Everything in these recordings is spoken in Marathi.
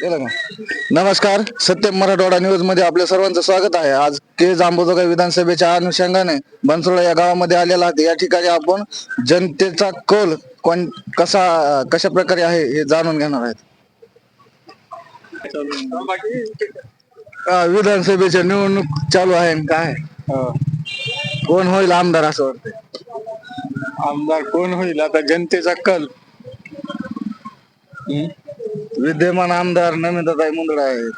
का? नमस्कार सत्यम मराठवाडा न्यूजमध्ये आपल्या सर्वांचं स्वागत आहे. आज के जांबुजोगाई विधानसभेच्या अनुषंगाने बनसोडा या गावामध्ये आलेला आहे या ठिकाणी आपण जनतेचा कल कोण कसा कशा प्रकारे आहे हे जाणून घेणार आहेत. अं, विधानसभेच्या निवडणूक चालू आहे आणि काय? कोण होईल आमदार असं वाटतंय? आमदार कोण होईल? आता जनतेचा कल. विद्यमान आमदार नमिताताई मुंदडा आहेत.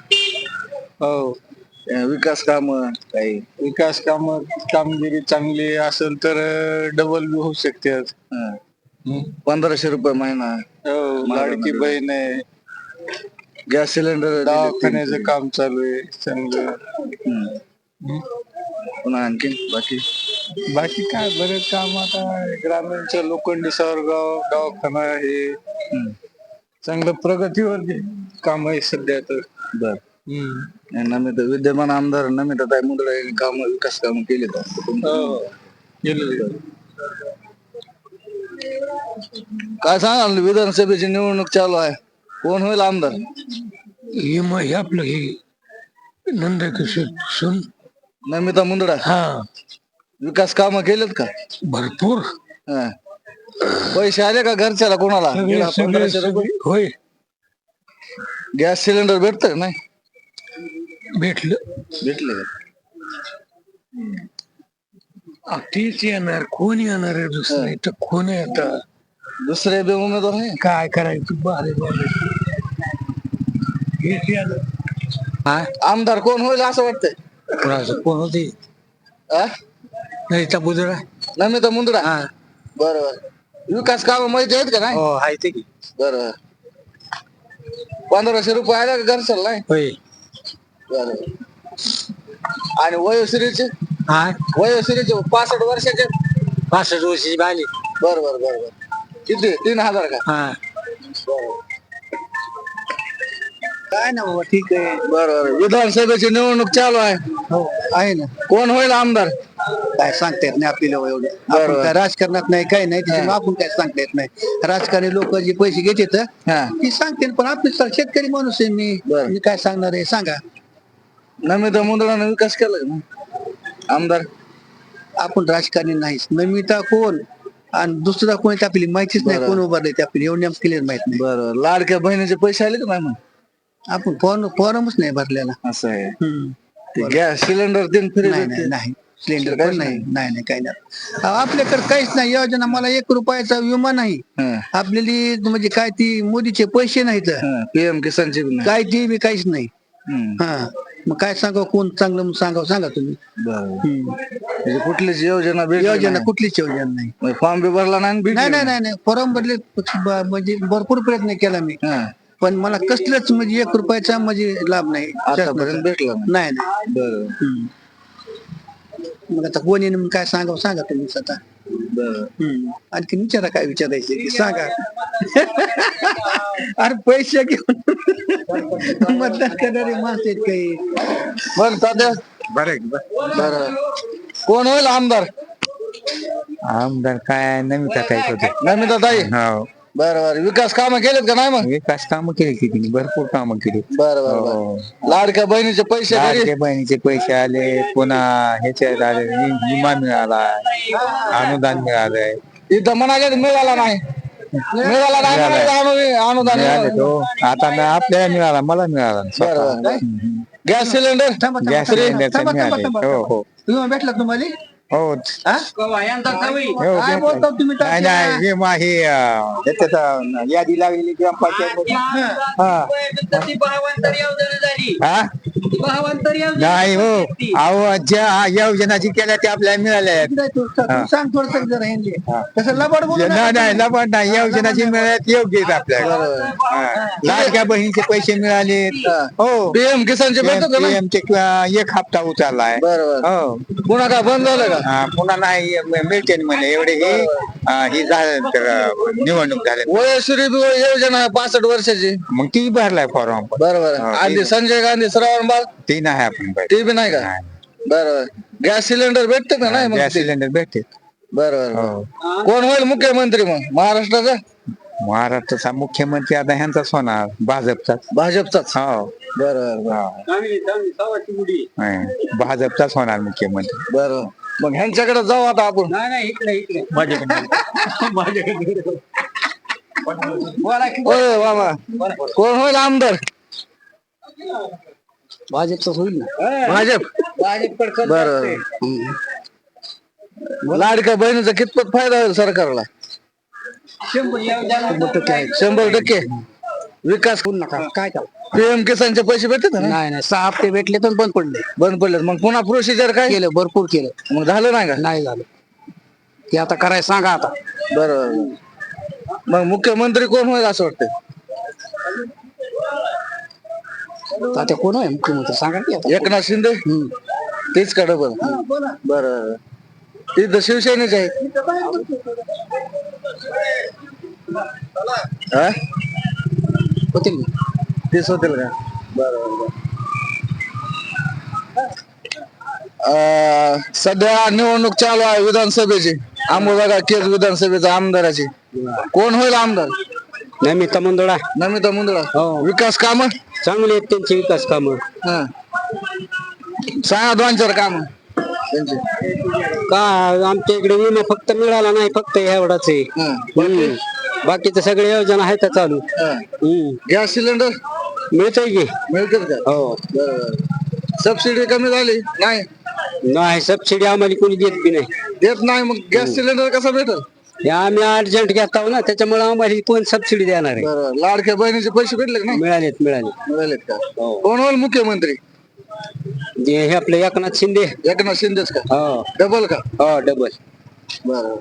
हो. अं, विकास काम काही? विकास काम कामगिरी चांगली असेल तर डबल बी होऊ शकते. हं. पंधराशे रुपये महिना. हो लाडकी बहीण आहे. गॅस सिलेंडर दवाखान्याचं काम चालू आहे चांगलं. पुन्हा आणखी बाकी? बाकी काय? बरेच काम आता ग्रामीणच्या लोखंडी सावरगाव दवाखाना हे हं. चांगलं प्रगतीवर काम आहे सध्या तर. बर. हम्म. नमित विद्यमान आमदार नमिताताई मुंदडा यांनी काम विकास काम केले हो. आहे. काय सांगाल विधानसभेची निवडणूक चालू आहे. कोण होईल आमदार? हे मग हे आपलं हे नंदकिशोर सुन. नमिता मुंदडा? हा. विकास काम केलेत का? भरपूर. हं. पैसे आले का घरच्याला कोणाला? सगळे गेला सगळे पंधराशे रुपये. सगळे होय. गॅस सिलेंडर भेटत नाही? भेटलं. भेटले आ, तेच येणार. कोण येणार आहे दुसरं? इथं कोण आहे आता? दुसरे बी उमेदवार आहे? काय करायचं? बारे बारे. हेच येणार. आमदार कोण होईल असं वाटतंय? कोणाचं? कोण होते? आ? नाही तर बुजरा नमिता मुंदडा? बरोबर विकास काम माहिती आहेत का नाही? हो आहे ते की. बरोबर पंधराशे रुपये आले का घरच्याला नाही? होय. बरोबर आणि वयोश्रीचे? हा? वयोश्रीचे पासष्ट वर्षाचे? पासष्ट वर्षी आली बरोबर बरोबर किती? तीन हजार का? हा. काय ना बाबा ठीक आहे. बरोबर विधानसभेची निवडणूक चालू आहे. हो. आहे ना? कोण होईल आमदार? काय सांगता येत नाही आपल्याला एवढं. आपण काय राजकारणात नाही काही नाही त्याच्यामुळे आपण काय सांगता येत नाही. राजकारणी लोक जे पैसे घेतात ती सांगते पण सर शेतकरी माणूस आहे मी. मी काय सांगणार आहे सांगा. नमिता विकास आमदार. आपण राजकारणी नाहीच. नमिता कोण? आणि दुसरा कोणी आपली माहितीच नाही कोण उभारले ते आपली एवढी क्लिअर माहित नाही. बरोबर लाडक्या बहिणीचे पैसे आले का नाही मग? आपण फॉर्म फॉर्मच नाही भरलेला. असं आहे. हम्म. गॅस सिलेंडर फ्री नाही नाही नाही. सिलेंडर पण नाही नाही नाही काही नाही. अहो, आपल्याकडे काहीच नाही. योजना मला एक रुपयाचा विमा नाही. आपल्याला म्हणजे काय ती मोदीचे पैसे नाहीत. पीएम किसानची नाही. काय ती बी काहीच नाही. हा. मग काय सांगावं कोण चांगलं सांगावं सांगा तुम्ही. बरोबर हम्म. म्हणजे कुठलीच योजना भेटली योजना कुठलीच योजना नाही. फॉर्म बी भरला नाही आणि भेटली नाही नाही नाही. नाही फॉर्म भरले ब- म्हणजे भरपूर प्रयत्न केला मी. हा. पण मला कसलंच म्हणजे एक रुपयाचा म्हणजे लाभ नाही. आतापर्यंत भेटला नाही. नाही नाही. बरोबर हम्म. मग आता कोणी काय सांगावं सांगा तुम्ही आता बरोबर हम्म. आणखी विचारा काय विचारायचे सांगा. अरे पैसे घेऊन. मतदान करणारे माणसं आहेत काही. बरं तात्या बरं. बरं. कोण होईल आमदार? आमदार काय नमिता काय होते. नमिता ताई. हो. बरं बरं. विकास कामं केलेत का नाही मग? विकास कामं केली की तिने. भरपूर कामं केली. बरं बरं बरं. लाडक्या बहिणीचे पैसे घरी? लाडके बहिणीचे पैसे आले. पुन्हा ह्याच्यात आले. वि- विमा मिळाला. अनुदान मिळालंय इथं म्हणाले मिळाला नाही. मिळाला नाही म्हणाले अनुदान. मिळाले तो. आता ना आपल्याला मिळाला मला मिळाला. बरं गॅस सिलेंडर? गॅस थांबा, मिळाले. हो. हो. विमा भेटला तुम्हाला? हो. हा? हो, काय भेटला. बोलता तुम्ही नाही नाही विमा हे अं, ह्याच्यात अं, यादी लागलेली ग्रामपंचायत हा. हा. नाही हो. अहो ज्या योजना जी केल्या त्या आपल्याला मिळाल्या. आहेत. तू सांग थोडस जरा हिंदी तसं लबाड बोलू नाही नका. नाही लबाड नाही. योजना जी मिळाल्यात योग्य आहेत आपल्याला. हा. लाडक्या बहिणीचे पैसे मिळाले हो. पीएम किसानचे भेटतात का नाही? PM चे किंवा एक हप्ता उचललाय. बरोबर हो. पुन्हा काय बंद झालं का? हा, पुन्हा नाही मिळते ना म्हणे एवढे हे. झालं तर, अं, निवडणूक झाली वयश्री बी योजना आहे पासष्ट वर्षाची. मग ती भरलाय फॉर्म बरोबर. हा, आधी संजय गांधी श्रावण बाळ. ती नाही आपण ते बी नाही का? बरोबर. गॅस सिलेंडर भेटते का नाही मग गॅस ते? सिलेंडर भेटते बरोबर. हो. कोण होईल मुख्यमंत्री मग? महाराष्ट्राचा? महाराष्ट्राचा मुख्यमंत्री आता ह्यांचाच होणार भाजपचाच. भाजपचाच? हो. बरं बरं होय. भाजपचाच होणार मुख्यमंत्री. बरं मग ह्यांच्याकडे जाऊ आता आपण. होय मामा. कोण होईल आमदार? भाजपचं होईल ना. भाजप. बर. लाडक्या बहिणीचा कितपत फायदा होईल सरकारला? शंभर टक्के शंभर टक्के. विकास. नका. काय का पीएम किसानचे पैसे भेटतात ना? नाही नाही सहा हप्ते भेटले तर बंद पडले. बंद पडले. मग पुन्हा प्रोसिजर काय? केलं भरपूर केलं. मग झालं नाही का? नाही झालं. ते आता करायला सांगा आता. बरोबर मग मुख्यमंत्री कोण होईल असं वाटतं आता कोण आहे मुख्यमंत्री सांगा की आता. एकनाथ शिंदे? हम्म. तेच कडे बरं बरं. ती तर शिवसेनेच आहे. हा? होतील ना. तेच होतील का? बरोबर अं, सध्या निवडणूक चालू आहे विधानसभेची. आंबोबागा केज विधानसभेचा आमदाराची. कोण होईल आमदार? नमिता मंदोळा नमिता मुंदळा हो. विकास काम? चांगले आहेत त्यांचे विकास काम. सांगा दोन चार काम. त्यांचे. का आमच्या इकडे विमा फक्त मिळाला नाही फक्त एवढाच आहे. हं. हम्म. बाकीच्या सगळ्या योजना आहेत चालू? हं. हम्म. Gas cylinder? मिळतंय की. मिळतील का? हो. सबसिडी कमी झाली? नाही. नाही सबसिडी आम्हाला कोणी देत बी नाही. देत नाही मग गॅस सिलेंडर कसा भेटल? हे आम्ही अर्जंट घेत आहोत ना त्याच्यामुळे आम्हाला कोण सबसिडी देणार आहे. बरं लाडक्या बहिणीचे पैसे भेटले का नाही? मिळालेत मिळाले मिळालेत का? कोण होईल मुख्यमंत्री? जे हे आपले एकनाथ शिंदे. एकनाथ शिंदेच का? हो. डबल का? हो डबल. बरं.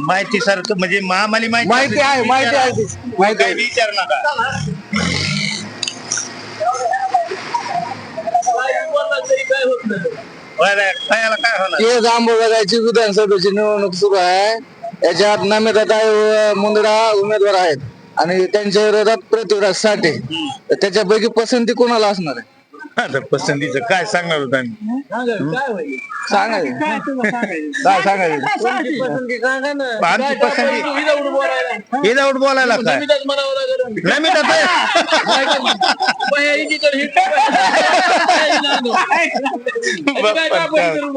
माहिती सर म्हणजे आम्हाला माहिती माहिती आहे माहिती आहे. ती. माहिती काही आहे विचार नका. बरं, काय होणार? विधानसभेची निवडणूक सुरू आहे. याच्यात नमिताताई मुंदडा उमेदवार आहेत. आणि त्यांच्या विरोधात पृथ्वीराज साठे. तर त्याच्यापैकी पसंती कोणाला असणार आहे? आता पसंतीचं काय सांगणार होता आम्ही? सांगा की. काय सांगायचं? आमची पसंती? विदाऊट बोलायला काय? नमिता ताई.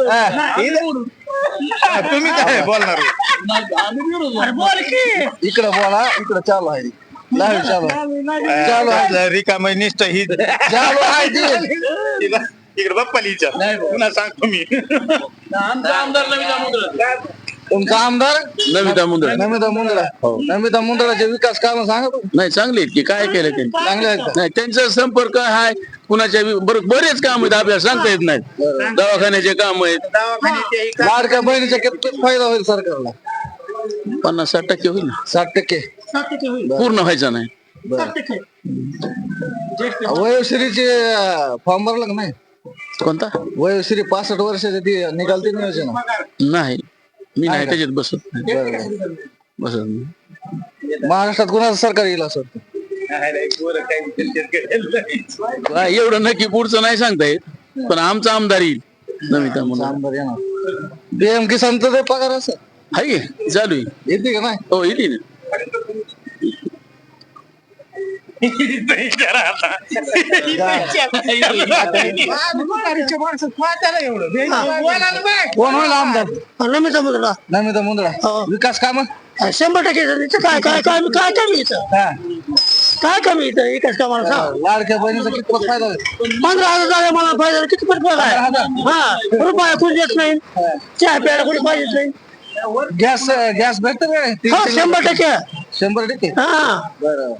हा, तुम्ही काय बोलणार? इकडं बोला इकडं चालू आहे. लाईव्ह चालू आहे चालू आहे रिकाम निष्ठ ही चालू आहे ती. इकडे बाप्पाला विचार पुन्हा सांगतो मी. तुमचा आमदार? नमिता मुंदळ नमिता मुंदडा नमिता मुंदडाचे विकास काम सांगा बरं. नाही चांगले आहेत की काय केलं त्यांनी? चांगले आहेत का? नाही त्यांचा संपर्क आहे कुणाच्या बी- बर- बरेच काम आहेत आपल्याला सांगता येत नाहीत दवाखान्याचे काम आहेत. लाडक्या बहिणीचा कितपत फायदा होईल सरकारला? पन्नास साठ टक्के होईल. ना साठ टक्के. पूर्ण व्हायचा नाही. वयोश्रीचे फॉर्म भरला का नाही? कोणता? वयोश्री पासष्ट वर्षाची ती निघालती ना योजना नाही. मी नाही त्याच्यात बसत नाही. बसत नाही. महाराष्ट्रात कुणाचं सरकार येईल असं वाटतं? एवढं नक्की पुढचं नाही सांगता येत पण आमचा आमदार येईल. नमिता आमदार येणार. पीएम किसानचं ते पगार असं. आहे की? चालू आहे. येते का नाही? हो येते ना. कोण होईल आमदार नमिता मंदोळा नमिता मुंदडा विकास काम शंभर टक्के. इथं काय काय काय काय कमी इथं काय कमी इथं विकास कामाला सांग लाडक्या बहिणीचा कितपत फायदा होईल पंधरा हजार झाले मला पाहिजे किती पण आहे हा रुपया कोणी देत नाही चहा प्यायला कोणी पाहिजेच नाही गॅस गॅस भेटत हा शंभर टक्के. शंभर टक्के? हा. बरं.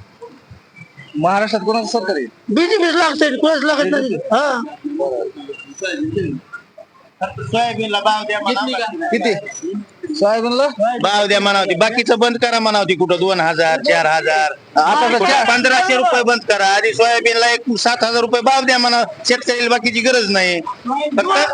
महाराष्ट्रात कोणाचं सरकार येईल? बीजेपीच लागतंय कोणाच लागत नाही. हा. सोयाबीनला भाव द्या किती? सोयाबीनला? भाव द्या म्हणावती बाकीचं बंद करा म्हणावती कुठं? दोन हजार चार हजार. आता तर पंधराशे रुपये बंद करा. आधी सोयाबीनला एक सात हजार रुपये भाव द्या म्हणा. शेतकऱ्याला बाकीची गरज नाही. फक्त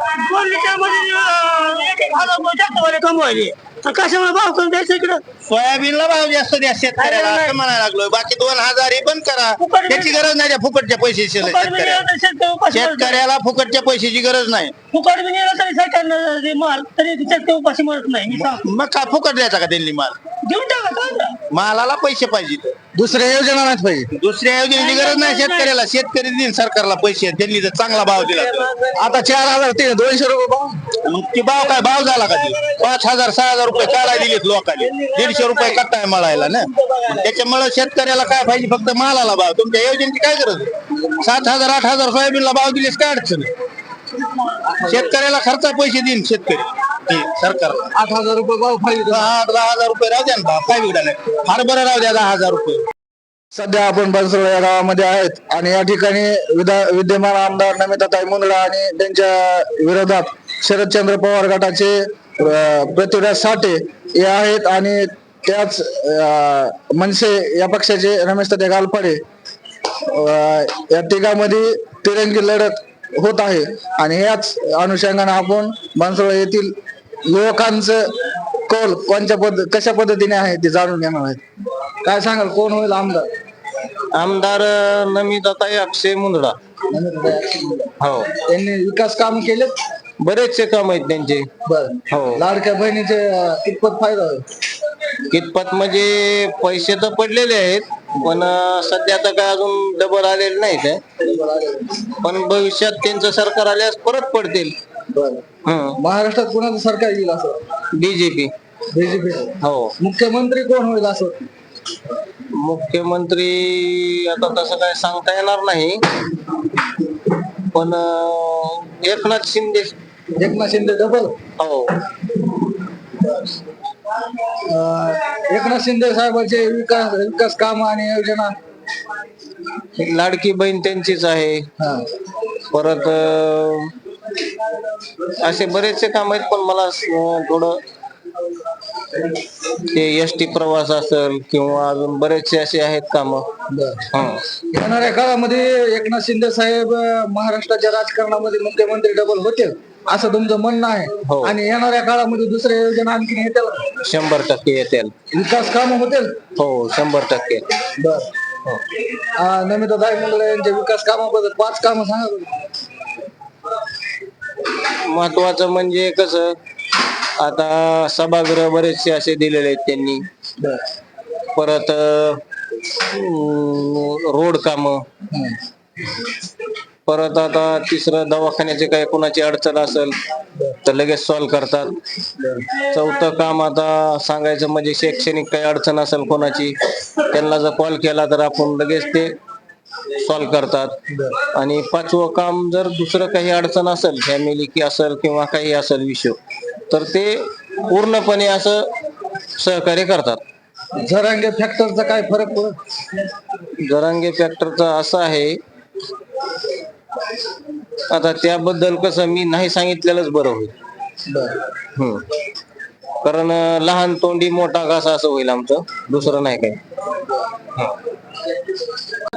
कशामुळे भाव करून द्यायचं इकडं? सोयाबीनला भाव जास्त द्या शेतकऱ्याला असं म्हणायला लागलोय. बाकी दोन हजार हे बंद करा. फुकट त्याची गरज नाही त्या फुकटच्या फुकट बी शेतकऱ्याला नेलं तर शेतकरी उपाशी मरतो. शेतकऱ्याला फुकटच्या पैशाची गरज नाही. फुकट बी नेलं तरी सरकारनं जे माल तरी शेतकरी उपाशी मरत नाही. मी सांगतो. मग का फुकट द्यायचा का त्यांनी माल? देऊन टाका? मालाला पैसे पाहिजे. दुसऱ्या योजना नाहीत पाहिजे दुसऱ्या योजनेची गरज नाही शेतकऱ्याला. शेतकरी देईन सरकारला पैसे. त्यांनी जर चांगला भाव दिला तर. आता चार हजार ते दोनशे रुपये भाव. मग ते भाव काय? भाव झाला का ते? पाच हजार सहा हजार रुपये काढाय दिलेत लोकांनी. दीडशे रुपये कट्टाय मळायला ना? मग त्याच्यामुळे शेतकऱ्याला काय पाहिजे? फक्त मालाला भाव. तुमच्या योजनेची काय गरज? आहे? सात हजार आठ हजार सोयाबीनला भाव दिलेस काय अडचण? आहे? शेतकऱ्याला खर्चा पैसे देईन शेतकरी. ते सरकारला आठ हजार रुपये भाव पाहिजे दहा दहा हजार रुपये राहू द्या ना नाही बरं राहू द्या दहा हजार रुपये. सध्या आपण बनसोड या गावामध्ये आहेत आणि या ठिकाणी विधा- विद्यमान आमदार नमिताताई मुंदडा आणि त्यांच्या विरोधात शरदचंद्र पवार गटाचे पृथ्वीराज साठे हे आहेत आणि त्याच मनसे या पक्षाचे रमेश तटे गालपाडे या तिघांमध्ये तिरंगी लढत होत आहे. आणि याच अनुषंगाने आपण बनसोड येथील युवकांचं कौल कोणत्या पद्ध कशा पद्धतीने आहे ते जाणून घेणार आहेत. काय सांगाल कोण होईल आमदार? आमदार नमिताताई अक्षय मुंदडा. हो. त्यांनी विकास काम केलेत? बरेचसे काम आहेत त्यांचे. बर. हो. लाडक्या बहिणीचे अं, कितपत फायदा होईल? कितपत म्हणजे पैसे तर पडलेले आहेत पण अं, सध्या तर काय अजून डबल आलेले नाहीत आहे. पण भविष्यात त्यांचं सरकार आल्यास परत पडतील. बर. महाराष्ट्रात कोणाचं सरकार येईल असं? बीजेपी बीजेपी हो. मुख्यमंत्री कोण होईल असं? मुख्यमंत्री आता तसं काय सांगता येणार नाही. पण अं, एकनाथ शिंदे. एकनाथ शिंदे डबल हो. एकनाथ शिंदे साहेबांचे विकास विकास काम आणि योजना? लाडकी बहीण त्यांचीच आहे. हा. परत अं, असे बरेचसे काम आहेत पण मला थोडं ते एस टी प्रवास असेल किंवा अजून बरेचसे असे आहेत काम. येणाऱ्या काळामध्ये एकनाथ शिंदे साहेब महाराष्ट्राच्या राजकारणामध्ये मुख्यमंत्री डबल होतील असं तुमचं म्हणणं आहे. हो. आणि येणाऱ्या काळामध्ये दुसऱ्या योजना आणखी येतील? शंभर टक्के येतील. विकास काम होतील? हो शंभर टक्के. बर. नमिता दाई मुंडे यांच्या विकास कामाबद्दल पाच काम सांगा बरं. महत्वाचं म्हणजे कसं आता सभागृह बरेचसे असे दिलेले आहेत त्यांनी. परत रोड काम. परत आता तिसरं दवाखान्याचे काही कोणाची अडचण असेल तर लगेच सॉल्व्ह करतात. चौथं काम आता सांगायचं म्हणजे शैक्षणिक काही अडचण असेल कोणाची त्यांना जर कॉल केला तर आपण लगेच ते सॉल्व्ह करतात. आणि पाचवं काम जर दुसरं काही अडचण असेल फॅमिली की असेल किंवा काही असेल विषय तर ते पूर्णपणे असं सहकार्य करतात. झरांगे फॅक्टरचा काय फरक पडत? जरांगे फॅक्टरचं असं आहे आता त्याबद्दल कसं मी नाही सांगितलेलंच बरं होईल. कारण लहान तोंडी मोठा घास असं होईल आमचं दुसरं नाही काही.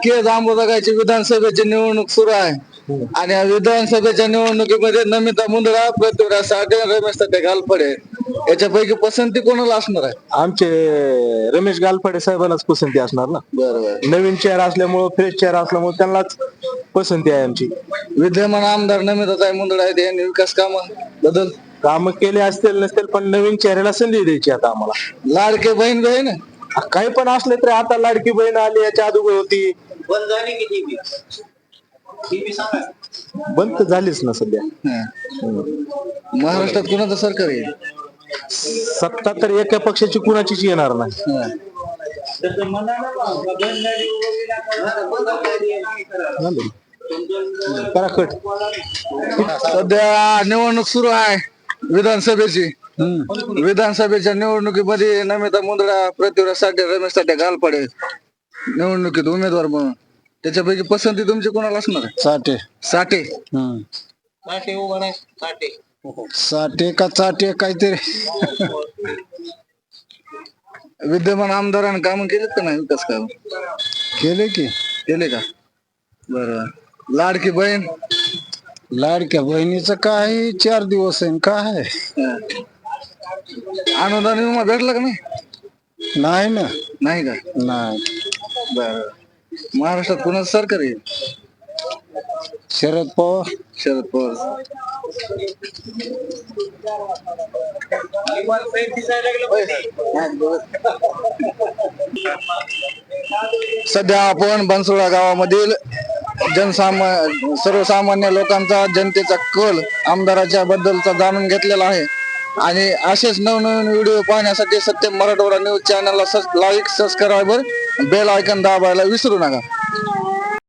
के जांबोदागाची विधानसभेची निवडणूक सुरू आहे. आणि या विधानसभेच्या निवडणुकीमध्ये नमिता मुंदडा पृथ्वीराज साठे रमेश तटे गालपडे याच्यापैकी पसंती कोणाला असणार आहे? आमचे रमेश गालफाडे साहेबांनाच पसंती असणार ना. बरोबर. नवीन चेहरा असल्यामुळं फ्रेश चेहरा असल्यामुळे त्यांनाच पसंती आहे आमची. विद्यमान आमदार नमिताताई मुंदडा आहेत यांनी विकास काम बदल काम केले असतील नसतील पण नवीन चेहऱ्याला संधी द्यायची आता आम्हाला. लाडके बहीण बहीण काही पण असले तरी आता लाडकी बहीण आली याच्या अगोदर होती. बंद झाली की टीव्ही? टीव्ही सांगा. बंद तर झालीच ना सध्या. महाराष्ट्रात कोणाचं सरकार येईल? सत्ता तर एका पक्षाची कुणाचीच येणार नाही. झालं. करा कट सध्या निवडणूक सुरू आहे विधानसभेची. विधानसभेच्या निवडणुकीमध्ये नमिता मुंदडा पृथ्वीराज साठे रमेश साठे गालपाडे निवडणुकीत उमेदवार म्हणून. त्याच्यापैकी पसंती तुमची कोणाला असणार आहे? साठे. साठे. साठे उभा नाही साठे. साठे का चाटे काहीतरी. विद्यमान आमदारांनी काम केलेत का नाही विकास काम? केले की. केले का? बरोबर लाडकी बहीण? लाडक्या बहिणीचं काय? चार दिवस आहे काय? अनुदान विमा भेटला का नाही? नाही ना. नाही का? नाही. बर. महाराष्ट्रात कुणाचं सरकार आहे शरद पवार. शरद पवार. सध्या आपण बनसोडा गावामधील जनसामा सर्वसामान्य लोकांचा जनतेचा कल आमदाराच्या बद्दलचा जाणून घेतलेला आहे. आणि असेच नवनवीन व्हिडिओ पाहण्यासाठी सत्यम मराठवाडा न्यूज चॅनलला लाईक सबस्क्राईबर बेल आयकन दाबायला विसरू नका.